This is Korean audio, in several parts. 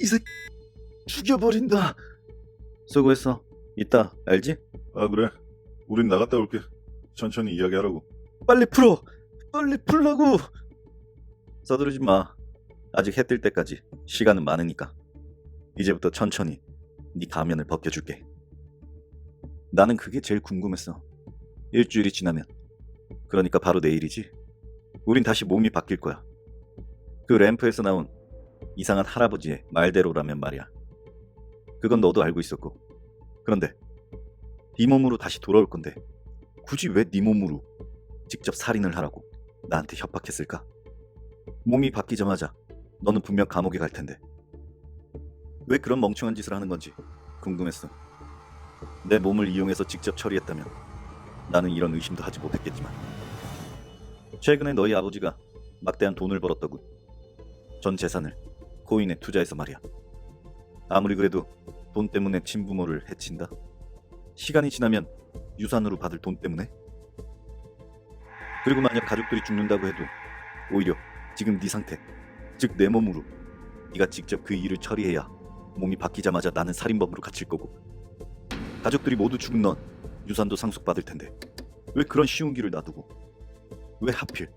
이 새끼 죽여버린다. 수고했어. 이따 알지? 아 그래 우린 나갔다 올게 천천히 이야기하라고 빨리 풀어. 빨리 풀라고. 서두르지 마. 아직 해 뜰 때까지 시간은 많으니까. 이제부터 천천히 네 가면을 벗겨줄게. 나는 그게 제일 궁금했어. 일주일이 지나면. 그러니까 바로 내일이지. 우린 다시 몸이 바뀔 거야. 그 램프에서 나온 이상한 할아버지의 말대로라면 말이야. 그건 너도 알고 있었고. 그런데 네 몸으로 다시 돌아올 건데 굳이 왜 네 몸으로 직접 살인을 하라고 나한테 협박했을까? 몸이 바뀌자마자 너는 분명 감옥에 갈 텐데 왜 그런 멍청한 짓을 하는 건지 궁금했어. 내 몸을 이용해서 직접 처리했다면 나는 이런 의심도 하지 못했겠지만 최근에 너희 아버지가 막대한 돈을 벌었더군. 전 재산을 코인에 투자해서 말이야. 아무리 그래도 돈 때문에 친부모를 해친다. 시간이 지나면 유산으로 받을 돈 때문에 그리고 만약 가족들이 죽는다고 해도 오히려 지금 네 상태, 즉 내 몸으로 네가 직접 그 일을 처리해야 몸이 바뀌자마자 나는 살인범으로 갇힐 거고 가족들이 모두 죽은 넌 유산도 상속받을 텐데 왜 그런 쉬운 길을 놔두고 왜 하필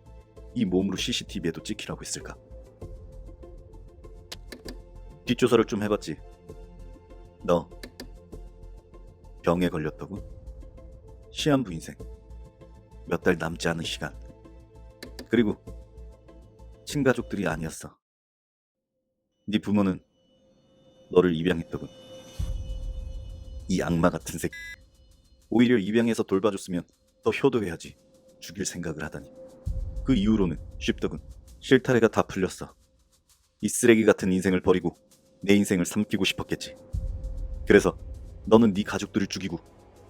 이 몸으로 CCTV에도 찍히라고 했을까? 뒷조사를 좀 해봤지. 너 병에 걸렸다고? 시한부 인생. 몇 달 남지 않은 시간. 그리고 친가족들이 아니었어. 네 부모는 너를 입양했더군 이 악마 같은 새끼. 오히려 입양해서 돌봐줬으면 더 효도해야지 죽일 생각을 하다니. 그 이후로는 쉽더군. 실타래가 다 풀렸어. 이 쓰레기 같은 인생을 버리고 내 인생을 삼키고 싶었겠지 그래서 너는 네 가족들을 죽이고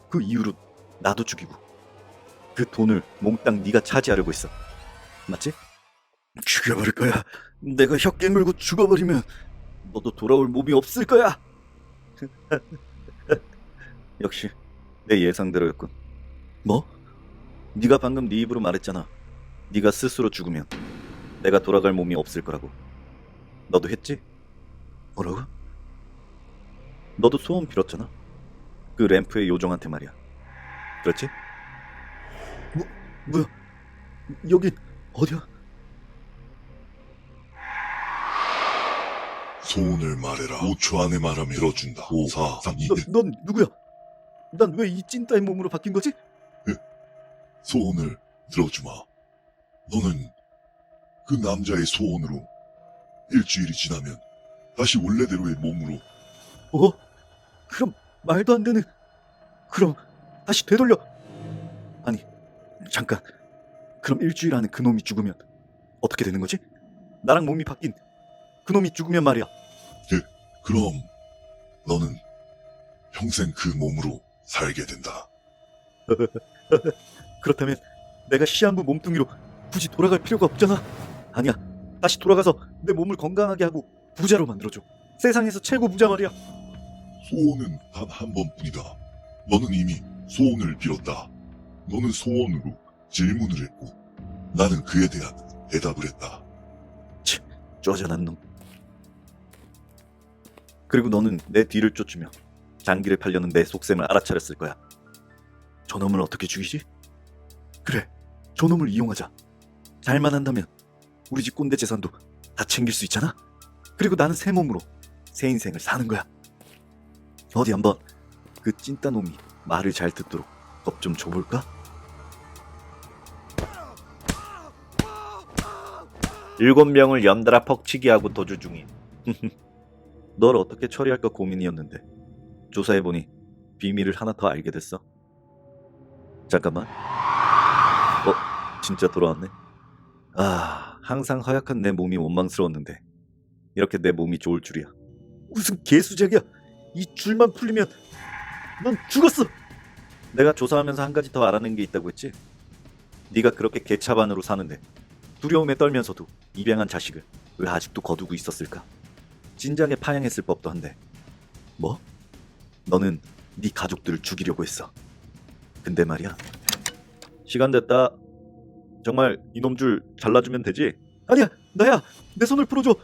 그 이후로 나도 죽이고 그 돈을 몽땅 네가 차지하려고 했어. 맞지? 죽여버릴 거야. 내가 혀 깨물고 죽어버리면 너도 돌아올 몸이 없을 거야. 역시 내 예상대로였군. 뭐? 네가 방금 네 입으로 말했잖아. 네가 스스로 죽으면 내가 돌아갈 몸이 없을 거라고. 너도 했지? 뭐라고? 너도 소원 빌었잖아. 그 램프의 요정한테 말이야. 그렇지? 뭐, 뭐야? 여기 어디야? 소원을 말해라. 5초 안에 말하면 들어준다. 5, 4, 3, 2, 너, 1. 넌 누구야? 난 왜 이 찐따의 몸으로 바뀐 거지? 소원을 들어주마. 너는 그 남자의 소원으로 일주일이 지나면 다시 원래대로의 몸으로 어? 그럼 말도 안 되는. 그럼 다시 되돌려. 아니, 잠깐. 그럼 일주일 안에 그 놈이 죽으면 어떻게 되는 거지? 나랑 몸이 바뀐 그 놈이 죽으면 말이야. 그럼 너는 평생 그 몸으로 살게 된다. 그렇다면 내가 시한부 몸뚱이로 굳이 돌아갈 필요가 없잖아. 아니야. 다시 돌아가서 내 몸을 건강하게 하고 부자로 만들어줘. 세상에서 최고 부자 말이야. 소원은 단 한 번뿐이다. 너는 이미 소원을 빌었다. 너는 소원으로 질문을 했고 나는 그에 대한 대답을 했다. 쪼잔한 놈. 그리고 너는 내 뒤를 쫓으며 장기를 팔려는 내 속셈을 알아차렸을 거야. 저놈을 어떻게 죽이지? 그래, 저놈을 이용하자. 잘만 한다면 우리 집 꼰대 재산도 다 챙길 수 있잖아. 그리고 나는 새 몸으로 새 인생을 사는 거야. 어디 한번 그 찐따 놈이 말을 잘 듣도록 겁 좀 줘볼까? 일곱 명을 연달아 퍽치기하고 도주 중인. 널 어떻게 처리할까 고민이었는데 조사해보니 비밀을 하나 더 알게 됐어. 잠깐만. 어, 진짜 돌아왔네. 아, 항상 허약한 내 몸이 원망스러웠는데 이렇게 내 몸이 좋을 줄이야. 무슨 개수작이야. 이 줄만 풀리면 넌 죽었어. 내가 조사하면서 한 가지 더 알아낸 게 있다고 했지. 네가 그렇게 개차반으로 사는데 두려움에 떨면서도 입양한 자식을 왜 아직도 거두고 있었을까? 진작에 파양했을 법도 한데. 뭐? 너는 네 가족들을 죽이려고 했어. 근데 말이야. 시간 됐다. 정말 이놈 줄 잘라주면 되지? 아니야, 나야. 내 손을 풀어줘.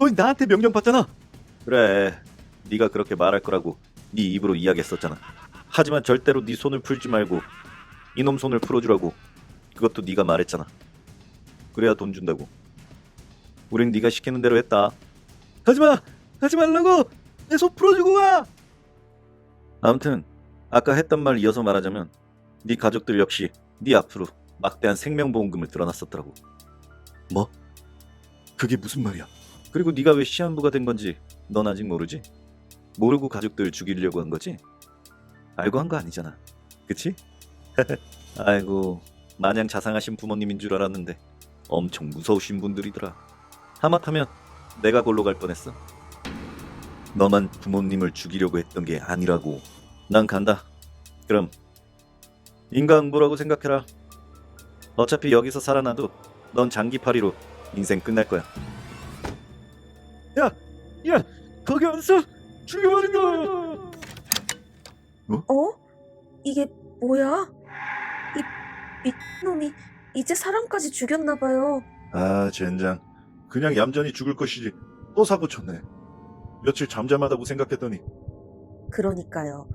너 나한테 명령 받잖아. 그래, 네가 그렇게 말할 거라고 네 입으로 이야기했었잖아. 하지만 절대로 네 손을 풀지 말고 이놈 손을 풀어주라고. 그것도 네가 말했잖아. 그래야 돈 준다고. 우린 네가 시키는 대로 했다. 하지마, 하지 말라고. 내 손 풀어주고 가. 아무튼 아까 했던 말 이어서 말하자면 네 가족들 역시 네 앞으로 막대한 생명보험금을 들어놨었더라고. 뭐? 그게 무슨 말이야? 그리고 네가 왜 시한부가 된 건지 넌 아직 모르지? 모르고 가족들 죽이려고 한 거지? 알고 한 거 아니잖아. 그치? 아이고, 마냥 자상하신 부모님인 줄 알았는데 엄청 무서우신 분들이더라. 하마터면 내가 골로 갈 뻔했어. 너만 부모님을 죽이려고 했던 게 아니라고. 난 간다. 그럼 인간부라고 생각해라. 어차피 여기서 살아나도 넌 장기파리로 인생 끝날 거야. 야, 야, 거기 왔어? 죽여버린다. 어? 이게 뭐야? 이 미친놈이 이제 사람까지 죽였나봐요. 아, 젠장. 그냥 얌전히 죽을 것이지. 또 사고 쳤네. 며칠 잠잠하다고 생각했더니 그러니까요.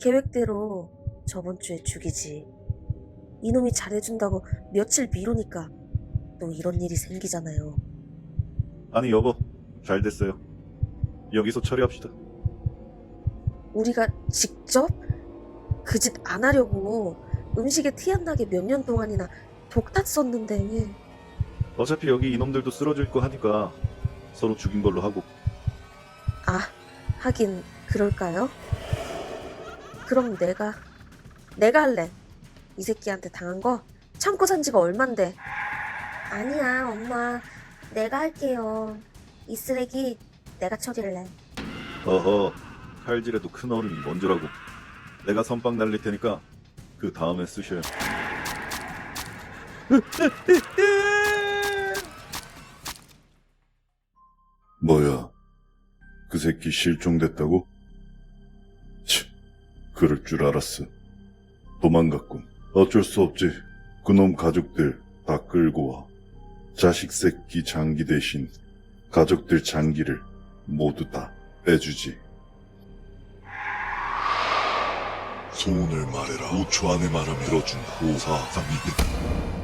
계획대로 저번 주에 죽이지. 이놈이 잘해준다고 며칠 미루니까 또 이런 일이 생기잖아요. 아니 여보, 잘 됐어요. 여기서 처리합시다. 우리가 직접 그 짓 안 하려고 음식에 티 안 나게 몇 년 동안이나 독tat 썼는데 어차피 여기 이놈들도 쓰러질 거 하니까 서로 죽인 걸로 하고 아 하긴 그럴까요? 그럼 내가 내가 할래 이 새끼한테 당한 거 참고 산 지가 얼만데 아니야 엄마 내가 할게요 이 쓰레기 내가 처리할래. 어허 칼질해도 큰 어른이 먼저라고. 내가 선빵 날릴 테니까 그 다음에 쓰셔요. 뭐야? 그 새끼 실종됐다고? 치 그럴 줄 알았어. 도망갔군. 어쩔 수 없지. 그놈 가족들 다 끌고 와. 자식 새끼 장기 대신 가족들 장기를 모두 다 빼주지 소원을 말해라. 5초 안에 말하면 들어준 5, 4, 3, 2, 1.